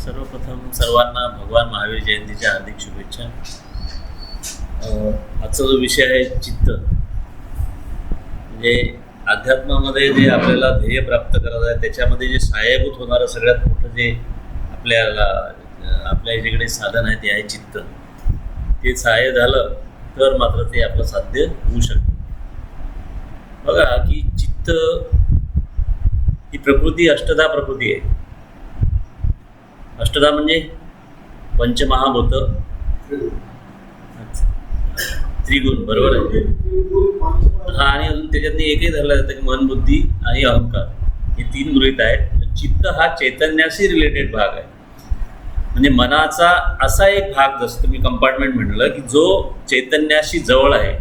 सर्वप्रथम सर्वांना भगवान महावीर जयंतीच्या हार्दिक शुभेच्छा. आजचा जो विषय आहे चित्त म्हणजे अध्यात्मामध्ये जे आपल्याला ध्येय प्राप्त करायचं आहे त्याच्यामध्ये जे सहाय्यभूत होणारं सगळ्यात मोठं जे आपल्याला आपल्या याच्याकडे साधन आहे ते आहे चित्त. ते सहाय्य झालं तर मात्र ते आपलं साध्य होऊ शकतं. बघा की चित्त ही प्रकृती अष्टधा प्रकृती आहे. अष्टधा म्हणजे पंचमहाभूत. त्रिगुण बरोबर आहे? हा आणि अजून त्याच्यातनी एकही धरला जातं की मन बुद्धी आणि अहंकार. हे तीन गृहित आहेत. चित्त हा चैतन्याशी रिलेटेड भाग आहे. म्हणजे मनाचा असा एक भाग जसं तुम्ही कंपार्टमेंट म्हटलं की जो चैतन्याशी जवळ आहे.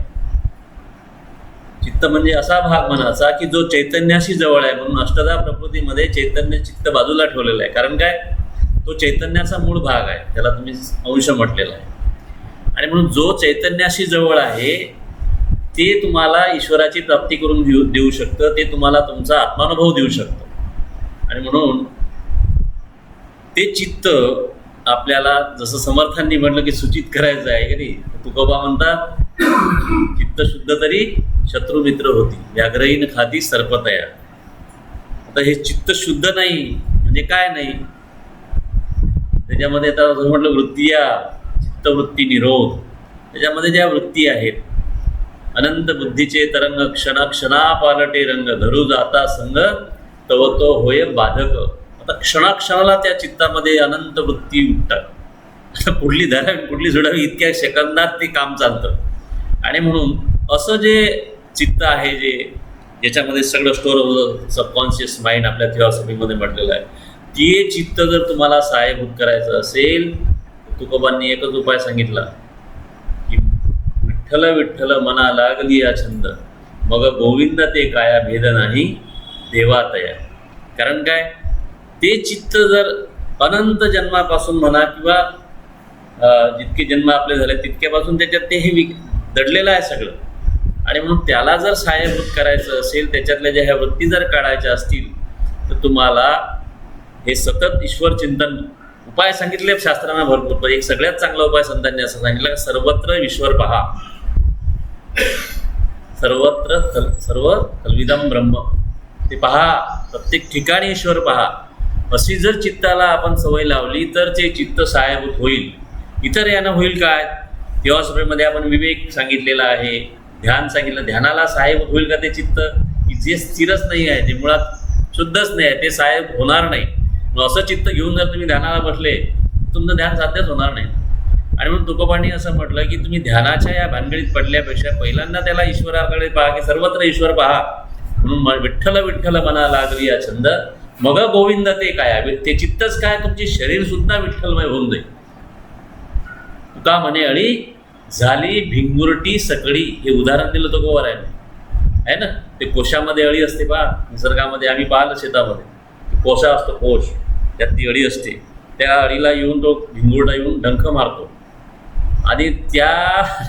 चित्त म्हणजे असा भाग मनाचा की जो चैतन्याशी जवळ आहे. म्हणून अष्टधा प्रकृतीमध्ये चैतन्य चित्त बाजूला ठेवलेलं आहे. कारण काय? तो चैतन्याचा मूळ भाग आहे. त्याला तुम्ही अंश म्हटलेला आहे. आणि म्हणून जो चैतन्याशी जवळ आहे ते तुम्हाला ईश्वराची प्राप्ती करून देऊ देऊ शकतं. ते तुम्हाला तुमचा आत्मानुभव देऊ शकतं. आणि म्हणून ते चित्त आपल्याला जसं समर्थांनी म्हटलं की सूचित करायचं आहे की नाही तुकोबा म्हणतात चित्त शुद्ध तरी शत्रू मित्र होती. व्याघ्रहीन खाती सर्पतया. आता हे चित्त शुद्ध नाही म्हणजे काय नाही? त्याच्यामध्ये आता जसं म्हटलं वृत्तीया चित्तवृत्ती निरोध. त्याच्यामध्ये ज्या वृत्ती आहेत अनंत बुद्धीचे तरंग क्षण क्षणा पालटे रंग धरू जाता संग तव तो होय बाधक. आता क्षणाक्षणाला त्या चित्तामध्ये अनंत वृत्ती उठतात. आता पुढली धरावी पुढली सोडावी इतक्या सेकंदात ते काम चालतं. आणि म्हणून असं जे चित्त आहे जे ज्याच्यामध्ये सगळं स्टोर होतं सबकॉन्शियस माइंड आपल्या थिओसॉफीमध्ये म्हटलेलं आहे ते चित्त जर तुम्हाला सहाय्यभूत करायचं असेल तर तुकोबांनी एकच उपाय सांगितला की विठ्ठल विठ्ठल मना लागली या छंद. मग गोविंद ते काया भेद नाही देवा तया. कारण काय? ते चित्त जर अनंत जन्मापासून म्हणा किंवा जितके जन्म आपले झाले तितक्यापासून त्याच्यात ते हे विक दडलेलं आहे सगळं. आणि म्हणून त्याला जर सहाय्यभूत करायचं असेल त्याच्यातल्या ज्या ह्या वृत्ती जर काढायच्या असतील तर तुम्हाला हे सतत ईश्वर चिंतन उपाय सांगितले शास्त्रांना भरपूर पण एक सगळ्यात चांगला उपाय संतांनी असं सांगितलं सर्वत्र ईश्वर पहा. सर्वत्र सर्व कल्विदम ब्रह्म. ते पहा प्रत्येक ठिकाणी ईश्वर पहा. अशी जर चित्ताला आपण सवय लावली तर ते चित्त सहाय्यभूत होईल. इतर यानं होईल काय? देवासभेमध्ये आपण विवेक सांगितलेला आहे ध्यान सांगितलं ध्यानाला सहाय्यभूत होईल का ते चित्त? की जे स्थिरच नाही आहे ते मुळात शुद्धच नाही आहे ते सहाय्य होणार नाही. असं चित्त घेऊन जर तुम्ही ध्यानाला बसले तुमचं ध्यान साध्यच होणार नाही. आणि म्हणून तुकोबांनी असं म्हटलं की तुम्ही ध्यानाच्या या भानगडीत पडल्यापेक्षा पहिल्यांदा त्याला ईश्वराकडे पहा की सर्वत्र ईश्वर पहा. म्हणून विठ्ठल विठ्ठल मना लागली या छंद. मग गोविंद ते काय? ते चित्तच काय? तुमचे शरीर सुद्धा विठ्ठलमय होऊन जाईल. तुका म्हणे अळी झाली भिंगुरटी सकळी हे उदाहरण दिलं तो गोवर आहे आहे ना? ते कोशामध्ये अळी असते पहा. निसर्गामध्ये आम्ही पाहिलं शेतामध्ये. कोसा असतो कोश. त्यात ती अळी असते. त्या अळीला येऊन तो भिंगुरडा येऊन डंख मारतो. आणि त्या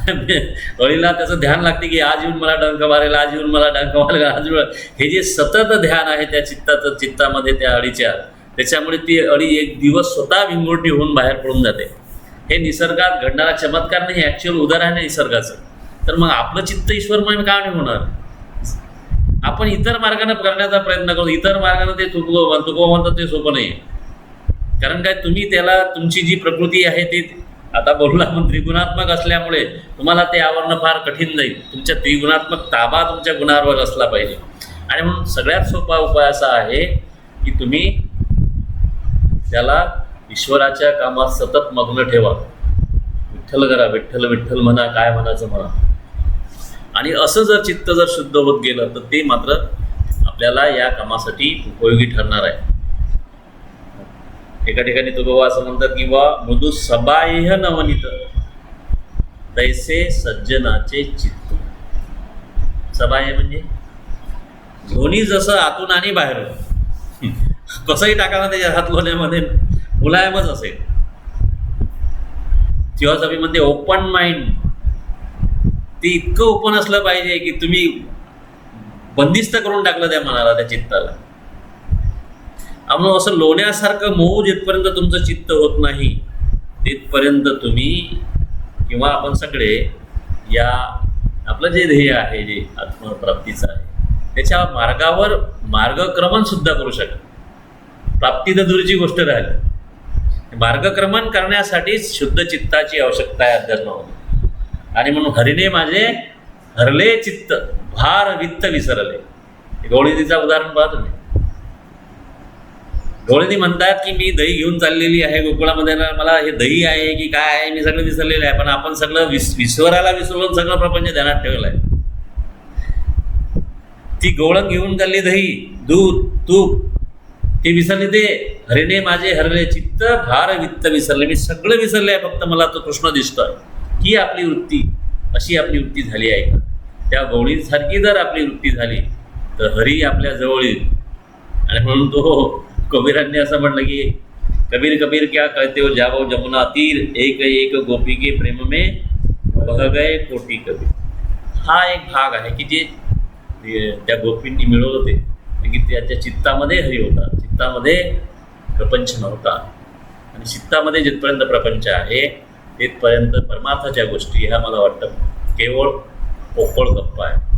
अळीला त्याचं ध्यान लागते की आज येऊन मला डंक मारेल आज येऊन मला डंख मारेल आज येऊन हे जे सतत ध्यान आहे त्या चित्ताचं चित्तामध्ये त्या अळीच्या त्याच्यामुळे ती अळी एक दिवस स्वतः भिंगोटी होऊन बाहेर पडून जाते. हे निसर्गात घडणारा चमत्कार नाही ॲक्च्युअल उदाहरण आहे निसर्गाचं. तर मग आपलं चित्त ईश्वरमय का नाही होणार? आपण इतर मार्गाने करण्याचा प्रयत्न करू. इतर मार्गाने ते चुकलो चुकव म्हणतात ते सोपं नाही कारण काय तुम्ही त्याला तुमची जी प्रकृती आहे ती आता बोललो आपण त्रिगुणात्मक असल्यामुळे तुम्हाला ते आवरणं फार कठीण जाईल. तुमच्या त्रिगुणात्मक ताबा तुमच्या गुणांवर असला पाहिजे. आणि म्हणून सगळ्यात सोपा उपाय असा आहे की तुम्ही त्याला ईश्वराच्या कामात सतत मग्न ठेवा. विठ्ठल करा विठ्ठल विठ्ठल म्हणा काय म्हणायचं म्हणा. आणि असं जर चित्त जर शुद्ध होत गेलं तर ते मात्र आपल्याला या कामासाठी उपयोगी ठरणार आहे. एका ठिकाणी तुकोबा असं म्हणतात की बा मृदू सबाह्य नवनीत तैसे सज्जनाचे चित्त. सबाह्य म्हणजे दोन्ही जसं आतून आणि बाहेरून. कसंही टाकाना त्याच्या हात लोण्यामध्ये मुलायमच असेल. थिओसॉफीमध्ये ओपन माइंड ते इतकं ओपन असलं पाहिजे की तुम्ही बंदिस्त करून टाकलं त्या मनाला त्या चित्ताला. आम्हाला असं लोण्यासारखं मऊ जिथपर्यंत तुमचं चित्त होत नाही तिथपर्यंत तुम्ही किंवा आपण सगळे या आपलं जे ध्येय आहे जे आत्मप्राप्तीचं आहे त्याच्या मार्गावर मार्गक्रमण सुद्धा करू शकत प्राप्ती तर दूरची गोष्ट राहिली. मार्गक्रमण करण्यासाठीच शुद्ध चित्ताची आवश्यकता आहे अध्यात्मामध्ये. आणि म्हणून हरिने माझे हरले चित्त भार वित्त विसरले. गवळीनीचा उदाहरण पाहतो तुम्ही गवळीनी म्हणतात की मी दही घेऊन चाललेली आहे गोकुळामध्ये मला हे दही आहे की काय आहे मी सगळं विसरलेलं आहे पण आपण सगळं विस विश्वराला विसरून सगळं प्रपंच ध्यानात ठेवलं आहे. ती गवळण घेऊन चालली दही दूध तूप ते विसरले ते. हरिणे माझे हरले चित्त भार वित्त विसरले. मी सगळं विसरले आहे फक्त मला तो कृष्ण दिसतोय. ही आपली वृत्ती अशी आपली वृत्ती झाली आहे. का त्या गवळींसारखी जर आपली वृत्ती झाली तर हरी आपल्या जवळ येईल आणि म्हणून तो कबीरांनी असं म्हटलं की कबीर कबीर क्या कहते हो? जावो जमुना तीर एक एक गोपी के प्रेम में बह गए कोटी कबीर. हा एक भाग आहे की जे त्या गोपींनी मिळवलं ते की त्याच्या चित्तामध्ये हरी होता. चित्तामध्ये प्रपंच नव्हता. आणि चित्तामध्ये जिथपर्यंत प्रपंच आहे तिथपर्यंत परमार्थाच्या गोष्टी ह्या मला वाटतं केवळ पोकळ गप्पा आहे